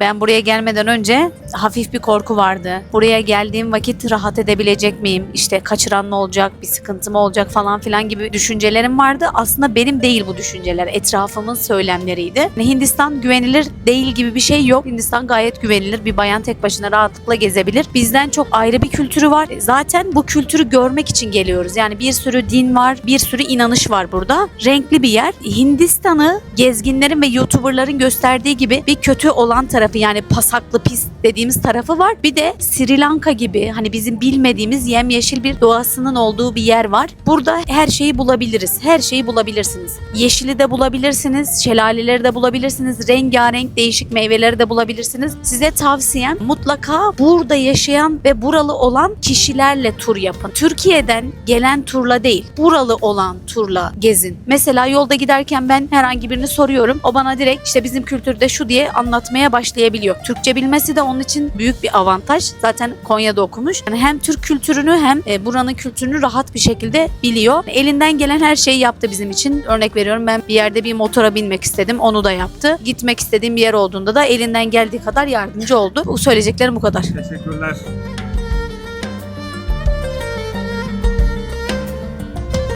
Ben buraya gelmeden önce hafif bir korku vardı. Buraya geldiğim vakit rahat edebilecek miyim? İşte kaçıran ne olacak, bir sıkıntı mı olacak falan filan gibi düşüncelerim vardı. Aslında benim değil bu düşünceler. Etrafımın söylemleriydi. Hani Hindistan güvenilir değil gibi bir şey yok. Hindistan gayet güvenilir. Bir bayan tek başına rahatlıkla gezebilir. Bizden çok ayrı bir kültürü var. Zaten bu kültürü görmek için geliyoruz. Yani bir sürü din var, bir sürü inanış var burada. Renkli bir yer. Hindistan'ı gezginlerin ve YouTuber'ların gösterdiği gibi bir kötü olan tarafı yani pasaklı pis dediğimiz tarafı var. Bir de Sri Lanka gibi hani bizim bilmediğimiz yemyeşil bir doğasının olduğu bir yer var. Burada her şeyi bulabiliriz. Her şeyi bulabilirsiniz. Yeşili de bulabilirsiniz, şelaleleri de bulabilirsiniz, rengarenk değişik meyveleri de bulabilirsiniz. Size tavsiyem mutlaka burada yaşayan ve buralı olan kişilerle tur yapın. Türkiye'den gelen turla değil, buralı olan turla gezin. Mesela yolda giderken ben herhangi birini soruyorum. O bana direkt işte bizim kültürde şu diye anlatmaya başlayabiliyor. Türkçe bilmesi de onun için büyük bir avantaj. Zaten Konya'da okumuş. Yani hem Türk kültürünü hem e, buranın kültürünü rahat bir şekilde biliyor. Elinden gelen her şeyi yaptı bizim için. Örnek veriyorum ben bir yerde bir motora binmek istedim. Onu da yaptı. Gitmek istediğim bir yer olduğunda da elinden geldiği kadar yardımcı oldu. Bu söyleyeceklerim bu kadar. Teşekkürler.